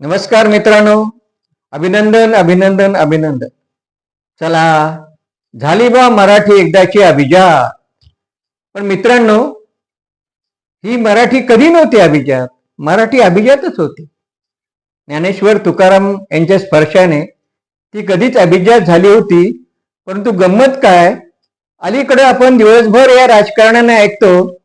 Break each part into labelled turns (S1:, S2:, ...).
S1: नमस्कार मित्रांनो. अभिनंदन अभिनंदन अभिनंदन. चला झाली बा मराठी एकदाची अभिजात. पण मित्रांनो ही मराठी कधी नव्हती अभिजात? मराठी अभिजातच होती. ज्ञानेश्वर तुकाराम यांच्या स्पर्शाने ती कधीच अभिजात झाली होती. परंतु गंमत काय? अलीकडे आपण दिवसभर या राजकारणाने ऐकतो.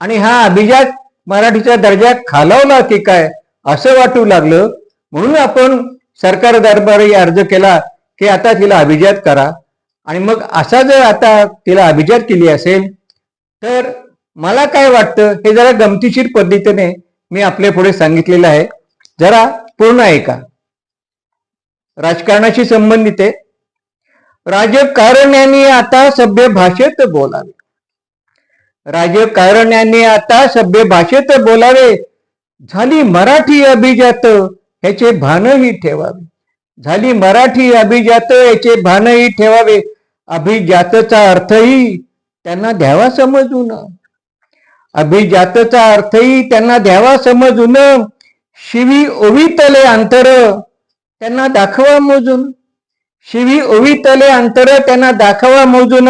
S1: आणि हा अभिजात मराठीचा दर्जा खालावला की काय? असं वाटू लागलं. म्हणून आपण सरकार दरबारी अर्ज केला की आता तिला अभिजात करा. आणि मग असा जर आता तिला अभिजात केली असेल तर मला काय वाटतं हे जरा गमतीशीर पद्धतीने मी आपल्या पुढे सांगितलेलं आहे. जरा पूर्ण ऐका राजकारणाशी संबंधित आहे. राजकारण्यांनी आता सभ्य भाषेत बोलावे. राजकारण्यांनी आता सभ्य भाषेत बोलावे. झाली मराठी अभिजात ह्याचे भानही ठेवावे. झाली मराठी अभिजात याचे भानही ठेवावे. अभिजातचा अर्थही त्यांना द्यावा समजून. अभिजातचा अर्थही त्यांना द्यावा समजून. शिवी ओवितले अंतर त्यांना दाखवा मोजून. शिवी ओवितले अंतर त्यांना दाखवा मोजून.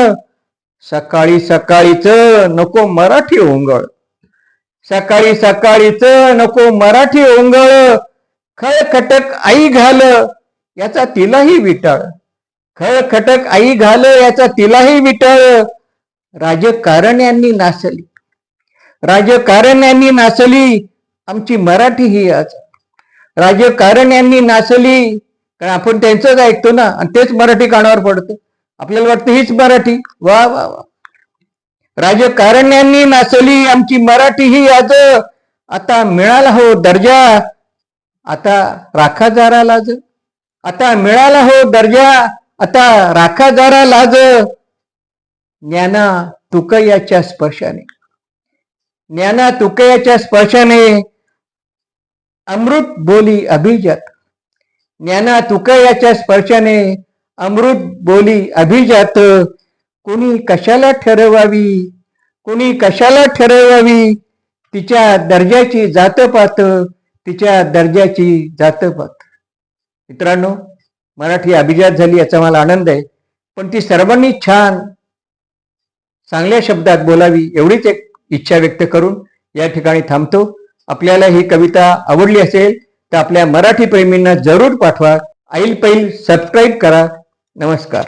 S1: सकाळी सकाळीच नको मराठी ओंगळ. सकाळी सकाळीच नको मराठी ओंगळ. खळखटक आई घाल याचा तिलाही विटाळ. खळखटक आई घाल याचा तिलाही विटाळ. राजकारण्यांनी नासली. राजकारण्यांनी नासली आमची मराठी ही आज. राजकारण्यांनी नासली कारण आपण त्यांचंच ऐकतो ना आणि तेच मराठी कानावर पडतं. आपल्याला वाटतं हीच मराठी. वा वा वा. राजकारण्यांनी नाचली आमची मराठी ही आज आता मिळाला हो दर्जा आता राखा जारा लाज. आता मिळाला हो दर्जा आता राखा जारा लाज. ज्ञाना तुकयाच्या स्पर्शाने. ज्ञाना तुकयाच्या स्पर्शाने अमृत बोली अभिजात. ज्ञाना तुकयाच्या स्पर्शाने अमृत बोली अभिजात. कोणी कशाला ठरवावी? कोणी कशाला ठरवावी? तिच्या दर्जाची जातपात तिच्या दर्जाची जातपात. मित्रांनो मराठी अभिजात झाली याचा मला आनंद आहे. पण ती सर्वांनी छान चांगल्या शब्दात बोलावी एवढीच एक इच्छा व्यक्त करून या ठिकाणी थांबतो. आपल्याला ही कविता आवडली असेल तर आपल्या मराठी प्रेमींना जरूर पाठवा. आईल पैल सबस्क्राईब करा. नमस्कार.